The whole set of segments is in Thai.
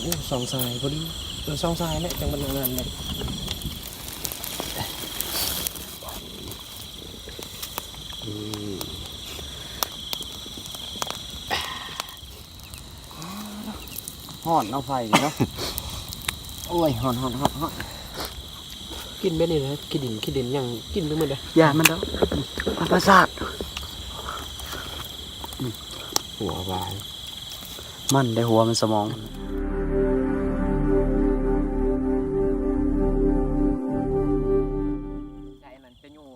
โอ้สองสายพอดีเออสองสายแหละจังมันงานเลยอืมห่อนเอาไฟดิเนาะ โอ้ยห่อนห่อนห่อนห่อนกินไปนี่นะกินดินกินดินยังกินไปหมดเลยยามันแล้วประสาทหัววาย มันได้หัวมันสมองใจมันจะอยู่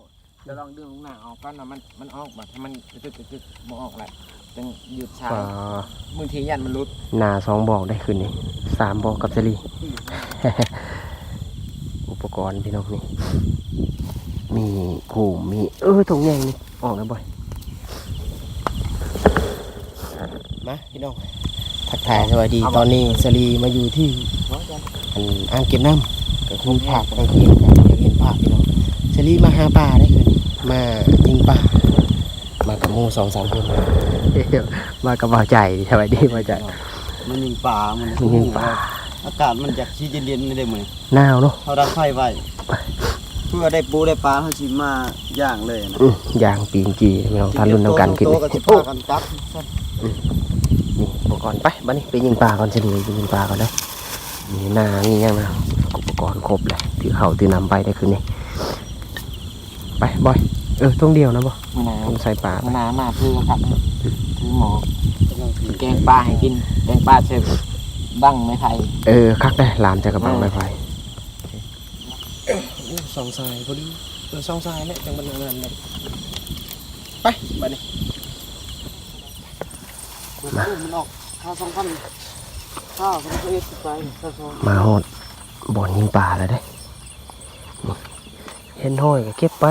เดี๋ยวลองดึงลูกหน้าออกก่อนนะมันมันออกแบบให้มันกระจึกกระจึกมออกแหละจังหยุดช้าบางทียันมันรุดหนาสองบอกได้คืนนี้สามบอกกับเซรี อุปกรณ์พี่น้องนี่ มีขู่มี เออตรงใหญ่นี่ออกแล้วบ่อย มาพี่น้อง ทักทายสวัสดีตอนนี้สลีมาอยู่ที่อันอ่างเก็บน้ำก็คือภาคกลางคืนกันอยากเห็นภาพพี่น้องสลีมาหาปลาได้คืนนี้มายิงปลามากับหมูสองสามคนมากับบ่าวใจสวัสดีบ่าวใจมันยิงป่ามันมันยิงปลาอากาศมันจากที่เย็นๆนี่ได้เหมือนหนาวเนาะเขาดังไฟไว้เพื่อได้ปูได้ปลาเขาชิมมาย่างเลยนะอื้อย่างปีนจีพี่น้องทานรุ่นน้ำกันขึ้นโตนี่กับสิโอ้พากันจับ นี่อุปกรณ์ไปบัดนี้ไปยิงปลาก่อนสิไปยิงปลาก่อนเลยมีหน้ามีหยังนะอุปกรณ์ครบเลยถือเข่าถือนำไปได้คืนนี้ไปบอยเออต้องเดียวนะบ่มะนาวต้องใส่ปลาไปมะนาวมาเพื่อครับคือหมอแกงปลาให้กินแกงปลาเสร็จบั้งไม้ไผ่เออคักได้หลานจะกระบังไม้ไฟสองสายพอดีเออสองสายแหละจังมันงานเลยไปไปนี่มามันออก ข้าวสองพันข้าวเขาเอ็ดไปข้าวสองมาโหดบ่อนยิงปลาแล้วได้นี่เห็นห้อยก็เก็บไป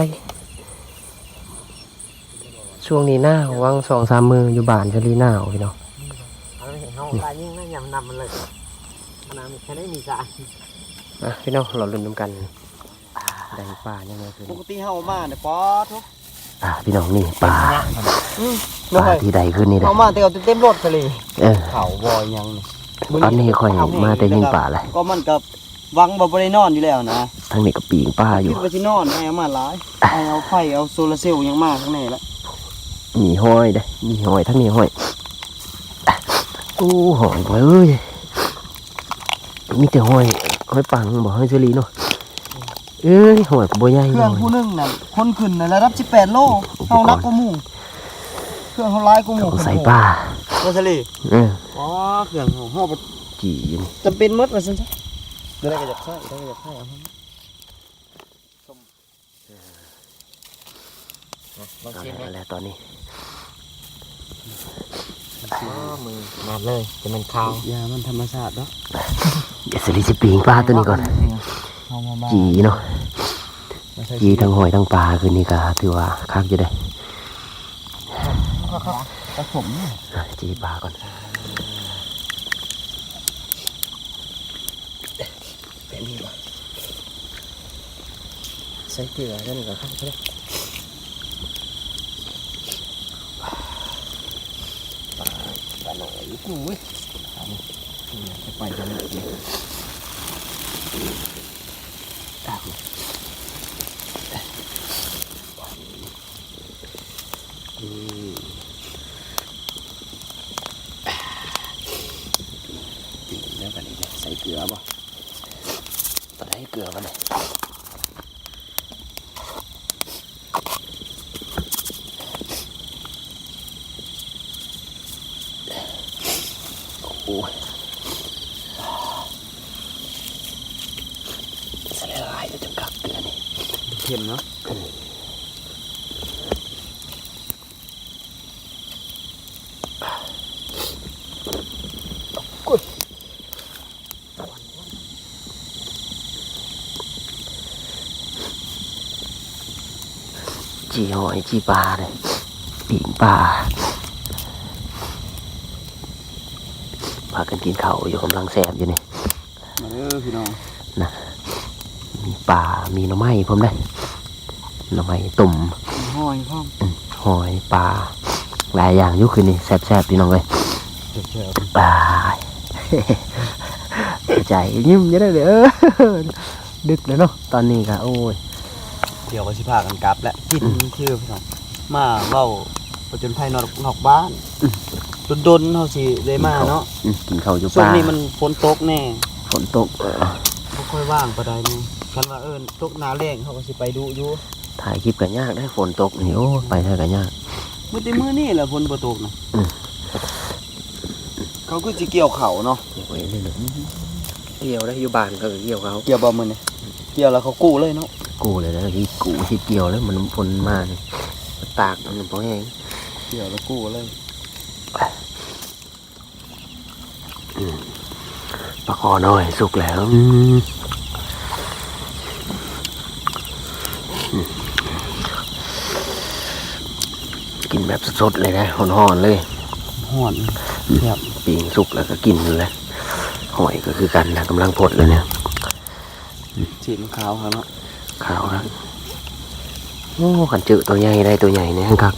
ช่วงนี้หน้าวังสองสามมืออยู่บ้านจะรีหนาวพี่น้องเอาไปเห็นเขาปลายิ่งน่ายำนำมันเลยมะนาวมันแค่ได้มีสารอะพี่น้องเราลุ้นน้ำกันได้ปลายังไงคืนปกติเฮามาเนี่ยป๊อดทุกอะพี่น้องนี่ปลา ปน้อลายที่ใดขึ้นนี่แหละเฮามาแต่เอาเต็มรถทะเลเออ เขาบอยยังนี่ตอนนี้ค่อยมาแต่ยิงปลาเลยก็มันกับวังบ่บ่ได้นอนอยู่แล้วนะทั้งนี้ก็ปีงปลาอยู่คิดว่าสินอนไอ้เอามาหลายไอ้เอาไฟเอาโซลาร์เซลล์ยังมาข้างในละมีห้อยได้อมีห้อยทั้งนี้ห้อยอะโอ้หอยเอ้ยมีแต่ห้อยห้อยปังบอกห้อยเจรีเนาะเอ้ยห้อยก็บ่ใหญ่เคหรื่น่องอยผู้หนึงน่ะคนขึ้นน่ะระดับ18โลเฮานักกว่าหมู่ เครื่องเฮาหลายกว่าหมู่ต้องใส่ปลาว่าซะเลยเอออ๋อเครื่องของเฮาจีอยู่นี่จำเป็นหมดว่าซั่นซะเดี๋ยวได้ก็อยากใช้ได้ก็อยากใช้เอาให้ลองเอาชิมแล้วตอนนี้มือมาเลยจะมันขาวยามันธรรมชาติเนาะเดี๋ยวเจรีจะปีงปลาตัวนี้ก่อนเอามาบ้างจีเนาะจีทั้งห้อยทั้งปลาคืนนี้ก็ถือว่าคักอยู่ได้อ ผสมอะจีปลาก่อนแบบนี้ว่ะใส่เกลือนั่นก็คักใช่ไหมปลาหน่อยอุ้ยจะไปจะเลยแล้วกันนี่ใส่เกลือป่ะตอนให้เกลือกันเลยโอ้ยใส่ละลายแล้วจะกักเกลือนี่ เค็มเนาะ จีหอยจีปลาเลยปีงปลาพากันกินข้าวอยู่กำลังแสบอยู่นี่มาเด้อพี่น้องมีปลา มีหน่อไม้ผมได้หน่อไม้ตุ่มห้อยพร้อมหอยปลา หลายอย่างอยุคืนนี้แซ่บๆพี่น้องเลยเจ๋อปลาใจยิ้มจะได้เลยเออดึกแล้วเนาะตอนนี้ก็โอ้ยเดี๋ยวก็สิพากันกลับแล้วกินชื่อพี่น้องมาเว้าประจนภัยนอกนอกบ้านดนๆเฮาสิได้มาเนาะอืมกินข้าวอยู่ช่วงป่านี้มันฝนตกแน่ฝนตกเออบ่ค่อยว่างปานใดนี่คันว่าเอิ้นตกหน้าแล้งเขาก็สิไปดูอยู่ถ่ายคลิปกันยากได้ฝนตกนี่โอ้ไปได้กันยาก มื้อแต่มื้อนี้แหละฝนบ่ตกนะอืมเขาก็สิเกี่ยวเขาเนาะเกี่ยวไว้เลยเนาะเกี่ยวได้อยู่บ้านก็เกี่ยวเขาเกี่ยวบ่มื้อนี้เกี่ยวแล้วเขากู้เลยเนาะกูเลยนะที่กูที่เกี่ยวแล้วมันฝนมาเนี่ยตากมันพอแห้งเกี่ยวแล้วกู้เลยปลาคอน้อยสุกแล้วอืมอืมกิน แบบสดๆเลยนะห่อนๆเลยฮ้อนครับปีงสุกแล้วก็กินเลยหอยก็คือกันนะกำลังพดเลยเนี่ยสีมันขาวครับเนาะขาวครับโอ้ขันเจอตัวใหญ่ได้ตัวใหญ่เนี่ยครับ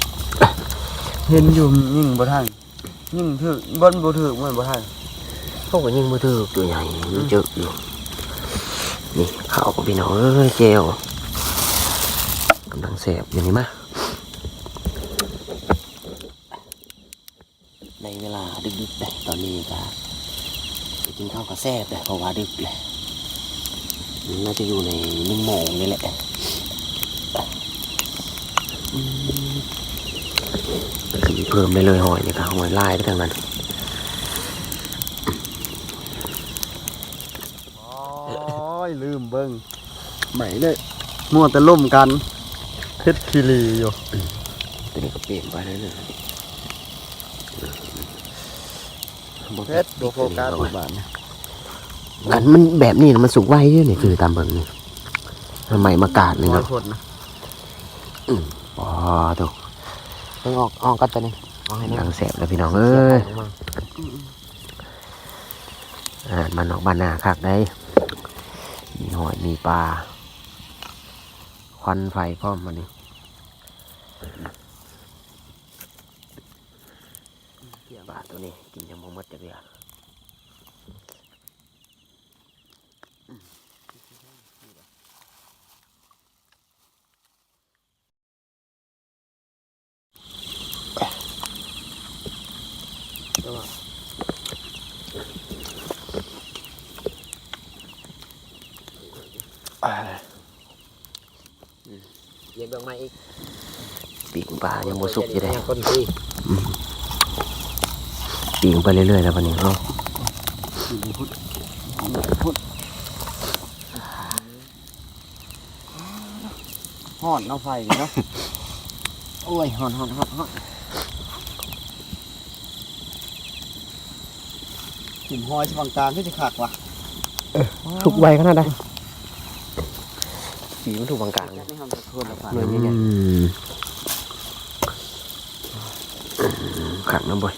เห็นอยู่ยิ่งบ่ทันยิ่งถึกบ่นบ่ถึกมันบ่ทันพวกก็ยิ่งมือถือตัวใหญ่มันเจออยู่นี่ขาวกับพี่น้องเอ้ยเจลกำลังแสบอย่างนี้มาในเวลาดึกๆเลยต อนนี้ก็ไปกินข้าวกับแซ่บเลยเพราะว่าดึกเลยน่าจะอยู่ในหนึ่งโมงนี่แหละอืมสีเพิ่มได้เลยหอยนี่ครับหอยลายไปทางนั้นโอ้ยลืมเบิ่งใหม่เลยมัวแต่ล่มกันเพชรคีรีอยู่ตัวนี้ก็เปลี่ยนไปแล้วเนี่ย เพชรดูโฟกัสบาทอันมันแบบนี้นะมันสุกไวเยอะนี่คือตามเบิ่งนี่ทำไมมากาดเลยร้อยเนาะคนนะอ๋อถูกเพิ่งออกออกกันตัวนี้ออกให้กำนะลังแสบแล้วพี่น้องเอ้ยอาหารมันออกบ้านนาคักได้ มีหอยมีปลา ควันไฟพร้อมมานี่ปลาตัวนี้ กินยังมมดจะเบียเย็นเบื้องมาอีกปีกปลายังโมสุกอยู่ได้คนที่ ปีกไปเรื่อยๆแล้ววันนี้เนาะฮ้อนเอาไฟเนาะ โอ้ยหอนหอนหอนหอนหิมหอยฝั่งกลางที่สิคักว่ะสุกไวขนาดใดปีมันถูกบางกลางนี่ทำจะทวนละผ่านเลยนี่ไงขังน้ำบ่อย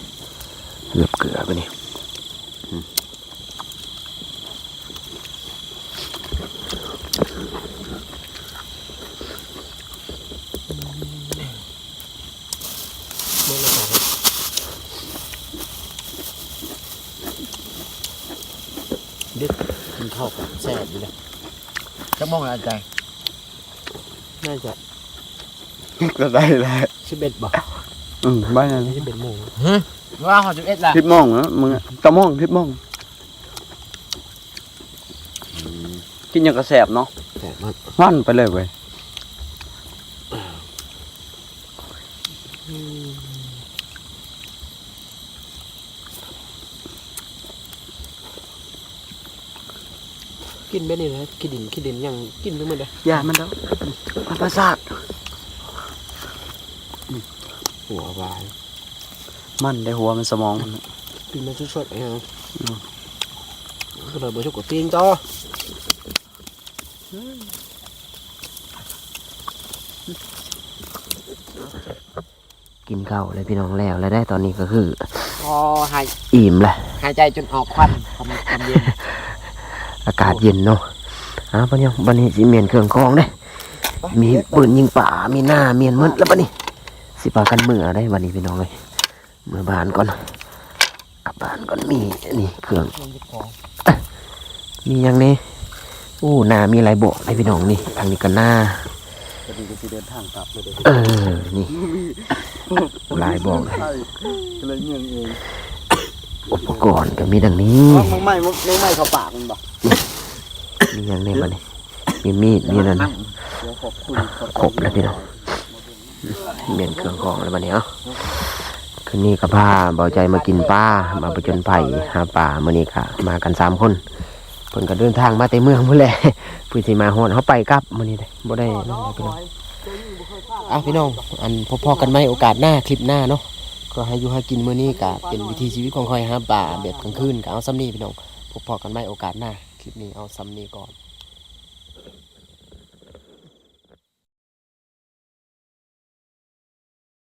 เหลือบเกลือไปนี่อืมดึกมันเข้ากับแซ่บอยู่เลยจะมองอะไรใจน่าจะก็ได้แหละสิบเอ็ดบ่อืมบ้านนั้นสิบเอ็ดโมง ว่าหอนจุดเอ็ดละทิพมองนะมึงอะตะมองทิพมอง กินอย่างกระแสบเนาะแซ่บมากวันไปเลยเว้ยกินไปนี่นะกินดินกินดินยังกินไปหมดเลยยามันแล้วมันประสาทหัววาย มันได้หัวมันสมองมันกินมันสดๆไอ้ฮะก็เลยบ่ชกกับปิ้งต่อกินข้าวเลยพี่น้องแล้วแล้วได้ตอนนี้ก็คือพอหายอิ่มแหละหายใจจนออกควันความความเย็นอากาศเย็นเนาะอะบันนี้บันนี้สิเมียนเครื่องกรองเด้มีปืนยิงป่ามีหน้าเมียนมืดแล้วบันนี้สิปากันเมื่อได้บันนี้พี่น้องเลยเมื่อบานก่อนกลับบ้านก่อนมีนี่เครื่องมีหยังนี่โอ้หน้ามีหลายบอกเลยพี่น้องนี่ทางนี้ก็หน้าพอดีก็สิเดินทางกลับเลยเด้อเออนี่หลายบอกเลยใช่ก็เลยเมืองเองอุปกรณ์ก็มีดังนี้มึงไม่มึงไม่เข้าปากมันบ่มีหยังนี่บัดนี้มีมีดมีนั่นเดี๋ยวขอบคุณขอบครบแล้วพี่น้องเมียนเครื่องของอะไรบัดนี้เนาะ คืนนี้ก็พาเบาใจมากินปลามาประจนไผ่หาป่ามื้อนี้ค่ะ มากันสามคนเพิ่นก็เดินทางมาแต่เมืองพุ่นแหละเพิ่นสิมาฮอดเฮาไปกลับมื้อนี้เด้บ่ได้นั่นแหละพี่น้องอะพี่น้อง อันพอๆกันไหมโอกาสหน้าคลิปหน้าเนาะก็ให้อยู่ให้กินมื้อนี้ก็เป็นวิถีชีวิตของคอยหาป่าแบบกลางคืนก็เอาซ้ำนี้พี่น้องพบพอกันไหมโอกาสหน้าคลิปนี้เอาซ้ำนี้ก่อน